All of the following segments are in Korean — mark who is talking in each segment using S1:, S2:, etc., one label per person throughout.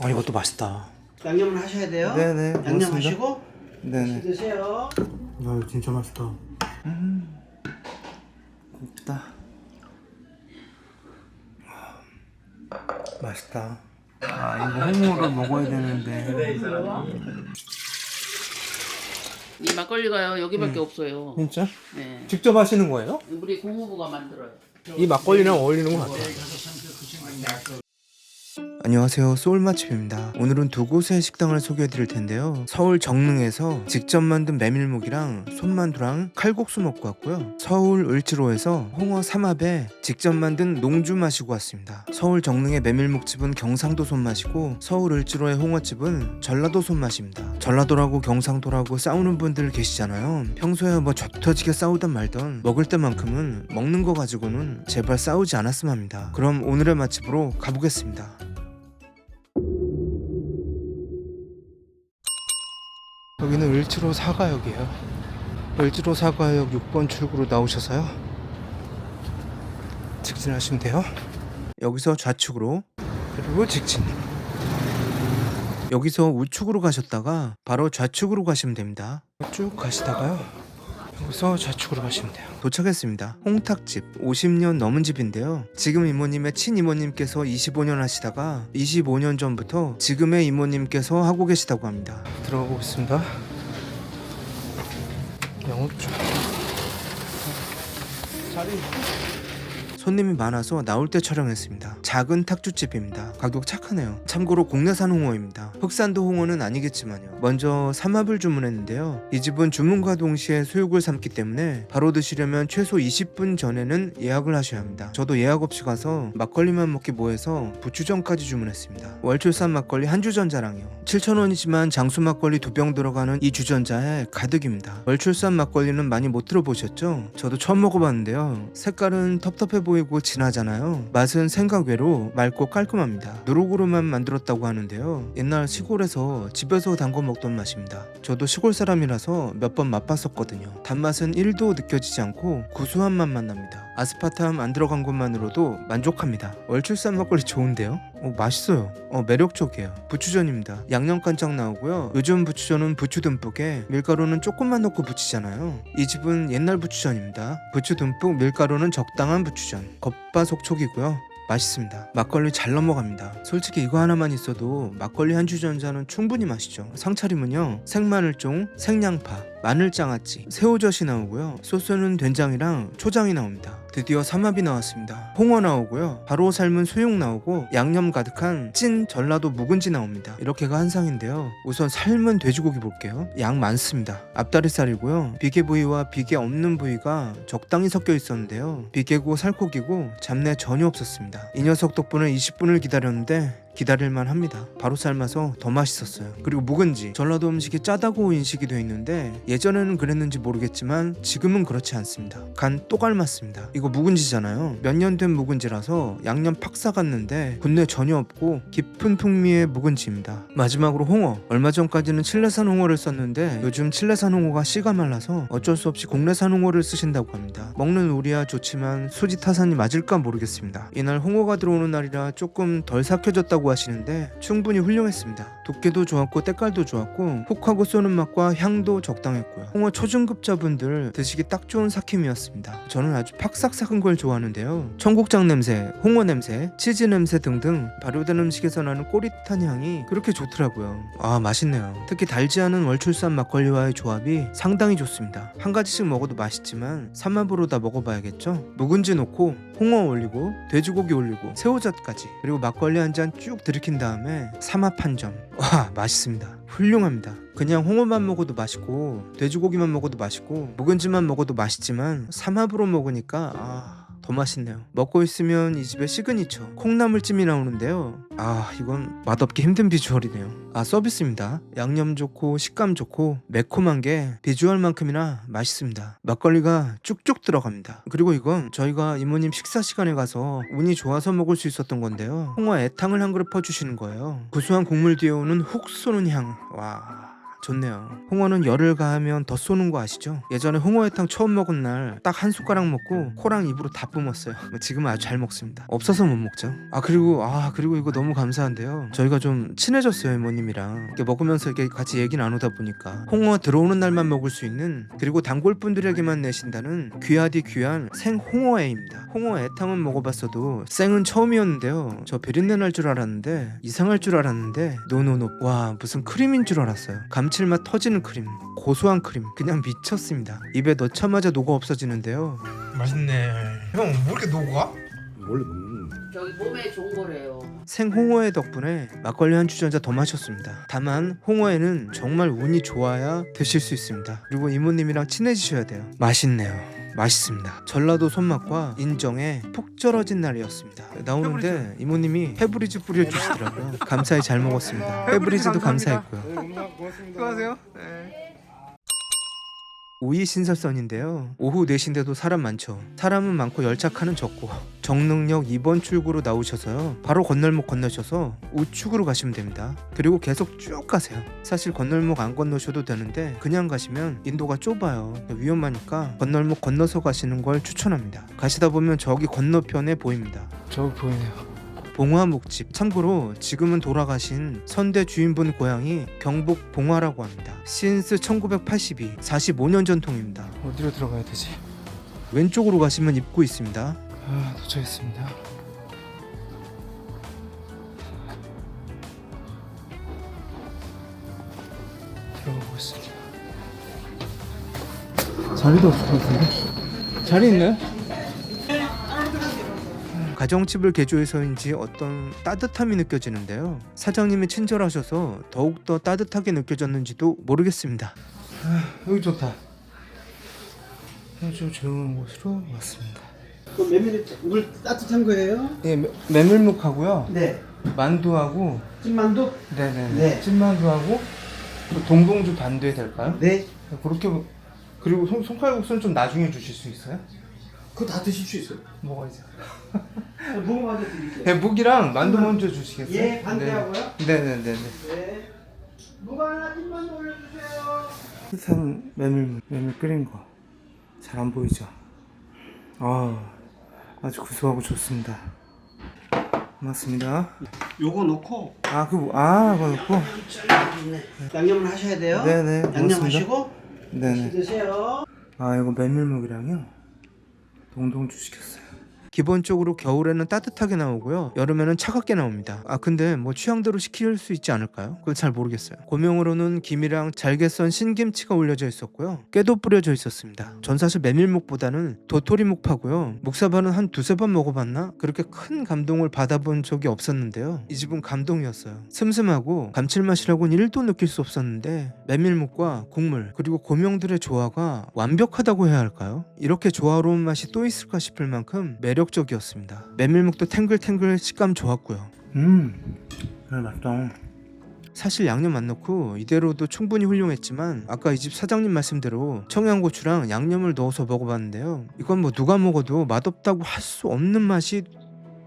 S1: 아 이것도 맛있다.
S2: 양념을 하셔야 돼요.
S1: 네네,
S2: 양념
S1: 고맙습니다.
S2: 하시고
S1: 네네.
S2: 드세요.
S1: 야 이거 진짜 맛있다. 음. 곱다. 맛있다. 아 이거 홍어를 먹어야 되는데.
S3: 이 막걸리가요 여기밖에 없어요.
S1: 진짜?
S3: 네.
S1: 직접 하시는 거예요?
S3: 우리 공무부가 만들어요.
S1: 이 막걸리랑 어울리는 것 같아요. 안녕하세요. 소울 맛집입니다. 오늘은 두 곳의 식당을 소개해 드릴 텐데요. 서울 정릉에서 직접 만든 메밀묵이랑 손만두랑 칼국수 먹고 왔고요. 서울 을지로에서 홍어 삼합에 직접 만든 농주 마시고 왔습니다. 서울 정릉의 메밀묵집은 경상도 손맛이고 서울 을지로의 홍어집은 전라도 손맛입니다. 전라도라고 경상도라고 싸우는 분들 계시잖아요. 평소에 뭐 젖터지게 싸우던 말던 먹을 때만큼은 먹는 거 가지고는 제발 싸우지 않았으면 합니다. 그럼 오늘의 맛집으로 가보겠습니다 여기는 을지로 사가역이에요. 을지로 사가역 6번 출구로 나오셔서요. 직진하시면 돼요. 여기서 좌측으로 그리고 직진. 여기서 우측으로 가셨다가 바로 좌측으로 가시면 됩니다. 쭉 가시다가요. 여기서 좌측으로 가시면 돼요. 도착했습니다. 홍탁집 50년 넘은 집인데요. 지금 이모님의 친이모님께서 25년 하시다가 25년 전부터 지금의 이모님께서 하고 계시다고 합니다. 들어가 보겠습니다. 영업중. 자리. 손님이 많아서 나올 때 촬영했습니다. 작은 탁주집입니다. 가격 착하네요. 참고로 국내산 홍어입니다. 흑산도 홍어는 아니겠지만요. 먼저 삼합을 주문했는데요. 이 집은 주문과 동시에 수육을 삶기 때문에 바로 드시려면 최소 20분 전에는 예약을 하셔야 합니다. 저도 예약 없이 가서 막걸리만 먹기 뭐해서 부추전까지 주문했습니다. 월출산 막걸리 한 주전자랑요. 7,000원이지만 장수 막걸리 두 병 들어가는 이 주전자에 가득입니다. 월출산 막걸리는 많이 못 들어보셨죠? 저도 처음 먹어봤는데요. 색깔은 텁텁해 보이 고 진하잖아요. 맛은 생각 외로 맑고 깔끔합니다. 누룩으로만 만들었다고 하는데요. 옛날 시골에서 집에서 담궈 먹던 맛입니다. 저도 시골 사람이라서 몇 번 맛봤었거든요. 단맛은 1도 느껴지지 않고 구수한 맛만 납니다. 아스파탐 안 들어간 것만으로도 만족합니다. 월출산 막걸리 좋은데요? 어, 맛있어요. 어, 매력적이에요. 부추전입니다. 양념 간장 나오고요. 요즘 부추전은 부추 듬뿍에 밀가루는 조금만 넣고 부치잖아요. 이 집은 옛날 부추전입니다. 부추 듬뿍 밀가루는 적당한 부추전. 겉바속촉이고요. 맛있습니다. 막걸리 잘 넘어갑니다. 솔직히 이거 하나만 있어도 막걸리 한 주전자는 충분히 마시죠. 상차림은요 생마늘종, 생양파, 마늘장아찌, 새우젓이 나오고요. 소스는 된장이랑 초장이 나옵니다. 드디어 삼합이 나왔습니다. 홍어 나오고요. 바로 삶은 수육 나오고 양념 가득한 찐 전라도 묵은지 나옵니다. 이렇게가 한 상인데요. 우선 삶은 돼지고기 볼게요. 양 많습니다. 앞다리살이고요. 비계 부위와 비계 없는 부위가 적당히 섞여 있었는데요. 비계고 살코기고 잡내 전혀 없었습니다. 이 녀석 덕분에 20분을 기다렸는데 기다릴만 합니다. 바로 삶아서 더 맛있었어요. 그리고 묵은지 전라도 음식이 짜다고 인식이 되어 있는데 예전에는 그랬는지 모르겠지만 지금은 그렇지 않습니다. 간 또 갈맞습니다. 이거 묵은지잖아요. 몇 년 된 묵은지라서 양념 팍 싸갔는데 군내 전혀 없고 깊은 풍미의 묵은지입니다. 마지막으로 홍어. 얼마 전까지는 칠레산 홍어를 썼는데 요즘 칠레산 홍어가 씨가 말라서 어쩔 수 없이 국내산 홍어를 쓰신다고 합니다. 먹는 우리야 좋지만 수지 타산이 맞을까 모르겠습니다. 이날 홍어가 들어오는 날이라 조금 덜 삭혀졌다고 하시는데 충분히 훌륭했습니다. 두께도 좋았고 때깔도 좋았고 훅하고 쏘는 맛과 향도 적당했고요. 홍어 초중급자분들 드시기 딱 좋은 삭힘이었습니다. 저는 아주 팍싹 삭은 걸 좋아하는데요. 청국장 냄새, 홍어 냄새, 치즈 냄새 등등 발효된 음식에서 나는 꼬릿한 향이 그렇게 좋더라고요. 아 맛있네요. 특히 달지 않은 월출산 막걸리와의 조합이 상당히 좋습니다. 한 가지씩 먹어도 맛있지만 삼합으로 다 먹어봐야겠죠. 묵은지 넣고 홍어 올리고 돼지고기 올리고 새우젓까지 그리고 막걸리 한 잔 쭉 들이킨 다음에 삼합 한 점. 와 맛있습니다. 훌륭합니다. 그냥 홍어만 먹어도 맛있고 돼지고기만 먹어도 맛있고 묵은지만 먹어도 맛있지만 삼합으로 먹으니까 아. 더 맛있네요. 먹고 있으면 이 집의 시그니처 콩나물찜이 나오는데요. 아 이건 맛없기 힘든 비주얼이네요. 아 서비스입니다. 양념 좋고 식감 좋고 매콤한 게 비주얼만큼이나 맛있습니다. 막걸리가 쭉쭉 들어갑니다. 그리고 이건 저희가 이모님 식사 시간에 가서 운이 좋아서 먹을 수 있었던 건데요. 홍어 애탕을 한 그릇 퍼주시는 거예요. 구수한 국물 뒤에 오는 훅 쏘는 향. 와. 좋네요. 홍어는 열을 가하면 더 쏘는 거 아시죠? 예전에 홍어회탕 처음 먹은 날 딱 한 숟가락 먹고 코랑 입으로 다 뿜었어요. 뭐 지금은 아주 잘 먹습니다. 없어서 못 먹죠. 아 그리고 아 그리고 이거 너무 감사한데요. 저희가 좀 친해졌어요 이모님이랑 이렇게 먹으면서 이렇게 같이 얘기 나누다 보니까 홍어 들어오는 날만 먹을 수 있는 그리고 단골 분들에게만 내신다는 귀하디 귀한 생 홍어회입니다. 홍어 애탕은 먹어봤어도 생은 처음이었는데요. 저 비린내 날 줄 알았는데 이상할 줄 알았는데 노노노 와 무슨 크림인 줄 알았어요. 감 칠맛 터지는 크림, 고소한 크림, 그냥 미쳤습니다. 입에 넣자마자 녹아 없어지는데요.
S2: 맛있네. 형, 뭐 이렇게 녹아?
S4: 원래 먹는
S3: 저기 몸에 좋은 거래요.
S1: 생홍어회 덕분에 막걸리 한 주전자 더 마셨습니다. 다만 홍어회는 정말 운이 좋아야 드실 수 있습니다. 그리고 이모님이랑 친해지셔야 돼요. 맛있네요. 맛있습니다. 전라도 손맛과 인정에 푹 절어진 날이었습니다. 나오는데 이모님이 페브리즈 뿌려주시더라고요. 감사히 잘 먹었습니다. 페브리즈도 감사했고요.
S2: 네, 고맙습니다. 수고하세요. 네.
S1: 오이 신설선인데요. 오후 4시인데도 사람 많죠. 사람은 많고 열차카는 적고 정릉역 2번 출구로 나오셔서요. 바로 건널목 건너셔서 우측으로 가시면 됩니다. 그리고 계속 쭉 가세요. 사실 건널목 안 건너셔도 되는데 그냥 가시면 인도가 좁아요. 위험하니까 건널목 건너서 가시는 걸 추천합니다. 가시다 보면 저기 건너편에 보입니다.
S2: 저기 보이네요.
S1: 봉화묵집 참고로 지금은 돌아가신 선대 주인분 고향이 경북 봉화라고 합니다. 신스 1982 45년 전통입니다.
S2: 어디로 들어가야 되지?
S1: 왼쪽으로 가시면 입구 있습니다.
S2: 아, 도착했습니다. 들어가 보겠습니다. 자리도 없을 것 같은데? 자리 있나요?
S1: 가정집을 개조해서인지 어떤 따뜻함이 느껴지는데요. 사장님이 친절하셔서 더욱더 따뜻하게 느껴졌는지도 모르겠습니다.
S2: 여기 좋다. 아주 조용한 곳으로 왔습니다.
S4: 그 메밀이 물 따뜻한 거예요?
S2: 예, 메- 메밀묵하고요.
S4: 네.
S2: 만두하고
S4: 찐만두?
S2: 네네
S4: 네.
S2: 찐만두하고 또 동동주 반두에 될까요?
S4: 네.
S2: 그렇게 그리고 손, 손칼국수는 좀 나중에 주실 수 있어요?
S4: 그거 다 드실 수 있어요.
S2: 뭐가 있어요?
S4: 뭐 먼저 드릴게요.
S2: 네, 묵이랑 만두 먼저 주시겠어요?
S4: 예, 반대하고요.
S2: 네. 네 네 네네.
S4: 네. 무가 하나 찐만두 올려주세요.
S2: 일단 메밀 메밀 끓인 거 잘 안 보이죠? 아 아주 구수하고 좋습니다. 고맙습니다.
S4: 요거 넣고
S2: 아 그 아 그거 넣고
S4: 네. 양념을 하셔야 돼요.
S2: 네네, 고맙습니다.
S4: 양념하시고
S2: 네네.
S4: 드세요.
S2: 아 이거 메밀묵이랑요 동동 주 시켰어요.
S1: 기본적으로 겨울에는 따뜻하게 나오고요. 여름에는 차갑게 나옵니다. 아 근데 뭐 취향대로 시킬 수 있지 않을까요? 그걸 잘 모르겠어요. 고명으로는 김이랑 잘게 썬 신김치가 올려져 있었고요. 깨도 뿌려져 있었습니다. 전 사실 메밀묵보다는 도토리묵 파고요. 묵사발은 한 두세 번 먹어봤나? 그렇게 큰 감동을 받아본 적이 없었는데요. 이 집은 감동이었어요. 슴슴하고 감칠맛이라고는 1도 느낄 수 없었는데 메밀묵과 국물 그리고 고명들의 조화가 완벽하다고 해야 할까요? 이렇게 조화로운 맛이 또 있을까 싶을 만큼 매력 적이었습니다. 메밀묵도 탱글탱글 식감 좋았고요.
S2: 음, 네, 맛있다.
S1: 사실 양념 안 넣고 이대로도 충분히 훌륭했지만 아까 이 집 사장님 말씀대로 청양고추랑 양념을 넣어서 먹어봤는데요. 이건 뭐 누가 먹어도 맛없다고 할 수 없는 맛이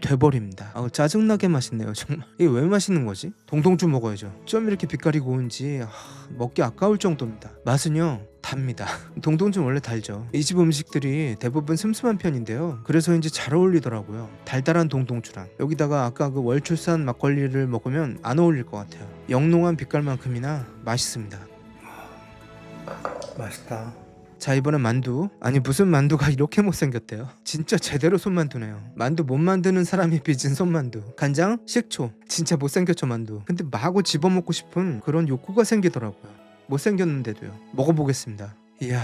S1: 돼버립니다. 아 짜증나게 맛있네요 정말. 이게 왜 맛있는 거지? 동동주 먹어야죠. 좀 이렇게 빛깔이 고운지 하, 먹기 아까울 정도입니다. 맛은요 답니다. 동동주 원래 달죠. 이 집 음식들이 대부분 슴슴한 편인데요. 그래서인지 잘 어울리더라고요. 달달한 동동주랑 여기다가 아까 그 월출산 막걸리를 먹으면 안 어울릴 것 같아요. 영롱한 빛깔만큼이나 맛있습니다.
S2: 맛있다.
S1: 자 이번엔 만두 아니 무슨 만두가 이렇게 못생겼대요 진짜 제대로 손만두네요 만두 못 만드는 사람이 빚은 손만두 간장 식초 진짜 못생겼죠 만두 근데 마구 집어먹고 싶은 그런 욕구가 생기더라고요 못생겼는데도요. 먹어보겠습니다. 이야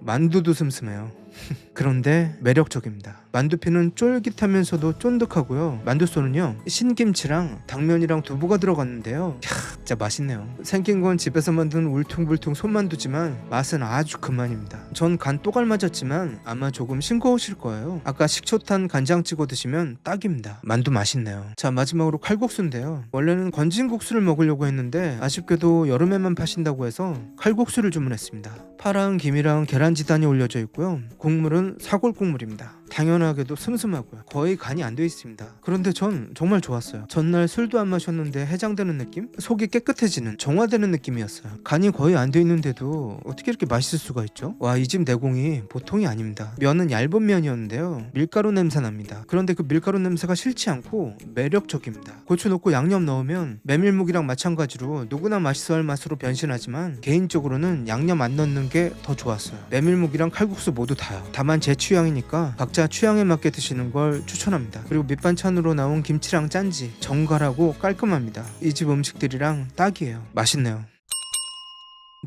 S1: 만두도 슴슴해요 그런데 매력적입니다. 만두피는 쫄깃하면서도 쫀득하고요. 만두소는요 신김치랑 당면이랑 두부가 들어갔는데요. 캬, 진짜 맛있네요. 생긴 건 집에서 만든 울퉁불퉁 손만두지만 맛은 아주 그만입니다. 전 간 또 갈 맞았지만 아마 조금 싱거우실 거예요. 아까 식초탄 간장 찍어 드시면 딱입니다. 만두 맛있네요. 자 마지막으로 칼국수인데요. 원래는 건진국수를 먹으려고 했는데 아쉽게도 여름에만 파신다고 해서 칼국수를 주문했습니다. 파랑 김이랑 계란지단이 올려져 있고요 국물은 사골 국물입니다 당연하게도 슴슴하고요. 거의 간이 안 돼 있습니다. 그런데 전 정말 좋았어요. 전날 술도 안 마셨는데 해장되는 느낌? 속이 깨끗해지는 정화되는 느낌이었어요. 간이 거의 안 돼 있는데도 어떻게 이렇게 맛있을 수가 있죠? 와 이 집 내공이 보통이 아닙니다. 면은 얇은 면이었는데요. 밀가루 냄새 납니다. 그런데 그 밀가루 냄새가 싫지 않고 매력적입니다. 고추 넣고 양념 넣으면 메밀묵이랑 마찬가지로 누구나 맛있어 할 맛으로 변신하지만 개인적으로는 양념 안 넣는 게 더 좋았어요. 메밀묵이랑 칼국수 모두 다요. 다만 제 취향이니까 각자 취향에 맞게 드시는 걸 추천합니다. 그리고 밑반찬으로 나온 김치랑 짠지 정갈하고 깔끔합니다. 이 집 음식들이랑 딱이에요. 맛있네요.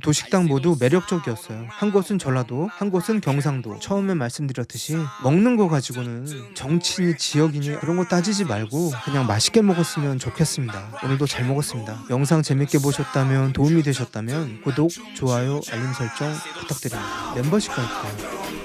S1: 도식당 모두 매력적이었어요. 한 곳은 전라도, 한 곳은 경상도. 처음에 말씀드렸듯이 먹는 거 가지고는 정치니 지역이니 그런 거 따지지 말고 그냥 맛있게 먹었으면 좋겠습니다. 오늘도 잘 먹었습니다. 영상 재밌게 보셨다면 도움이 되셨다면 구독, 좋아요, 알림 설정 부탁드립니다. 멤버십 가입해요.